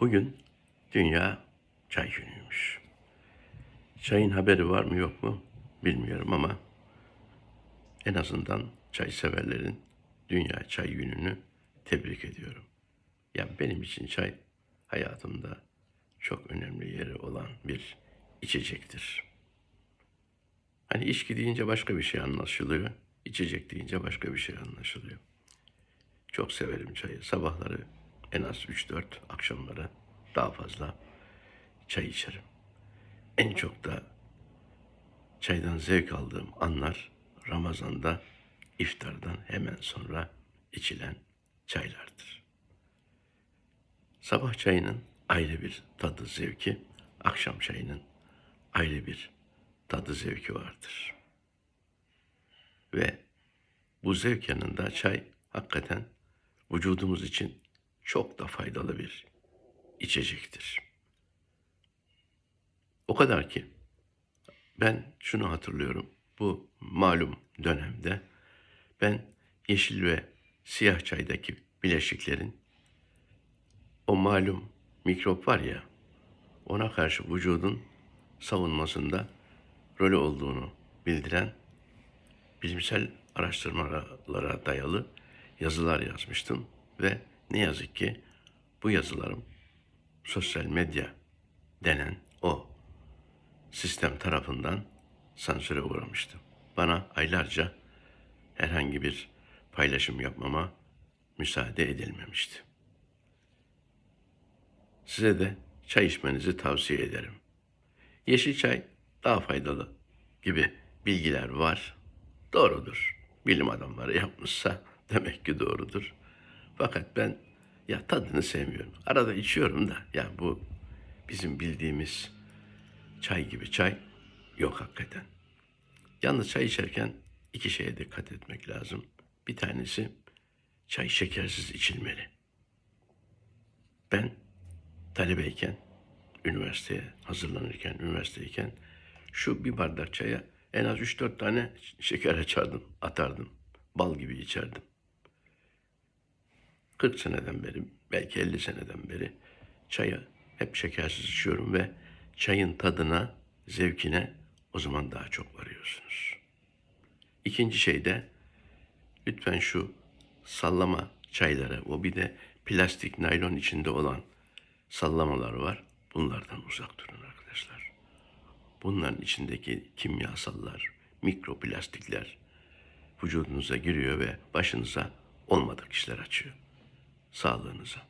Bugün Dünya Çay Günü'ymüş. Çayın haberi var mı yok mu bilmiyorum ama en azından çay severlerin Dünya Çay Günü'nü tebrik ediyorum. Yani benim için çay hayatımda çok önemli yeri olan bir içecektir. Hani içki deyince başka bir şey anlaşılıyor, içecek deyince başka bir şey anlaşılıyor. Çok severim çayı. Sabahları en az 3-4, akşamları daha fazla çay içerim. En çok da çaydan zevk aldığım anlar Ramazan'da iftardan hemen sonra içilen çaylardır. Sabah çayının ayrı bir tadı zevki, akşam çayının ayrı bir tadı zevki vardır. Ve bu zevk yanında çay hakikaten vücudumuz için çok da faydalı bir içecektir. O kadar ki ben şunu hatırlıyorum. Bu malum dönemde ben yeşil ve siyah çaydaki bileşiklerin o malum mikrop var ya ona karşı vücudun savunmasında rolü olduğunu bildiren bilimsel araştırmalara dayalı yazılar yazmıştım ve ne yazık ki bu yazılarım sosyal medya denen o sistem tarafından sansüre uğramıştı. Bana aylarca herhangi bir paylaşım yapmama müsaade edilmemişti. Size de çay içmenizi tavsiye ederim. Yeşil çay daha faydalı gibi bilgiler var. Doğrudur. Bilim adamları yapmışsa demek ki doğrudur. Fakat ben ya tadını sevmiyorum. Arada içiyorum da ya bu bizim bildiğimiz çay gibi çay yok hakikaten. Yalnız çay içerken iki şeye dikkat etmek lazım. Bir tanesi çay şekersiz içilmeli. Ben talebeyken, üniversiteye hazırlanırken, üniversiteyken şu bir bardak çaya en az 3-4 tane şeker açardım, atardım. Bal gibi içerdim. 40 seneden beri, belki 50 seneden beri çaya hep şekersiz içiyorum ve çayın tadına, zevkine o zaman daha çok varıyorsunuz. İkinci şey de lütfen şu sallama çayları, o bir de plastik naylon içinde olan sallamalar var. Bunlardan uzak durun arkadaşlar. Bunların içindeki kimyasallar, mikroplastikler vücudunuza giriyor ve başınıza olmadık işler açıyor. Sağlığınıza.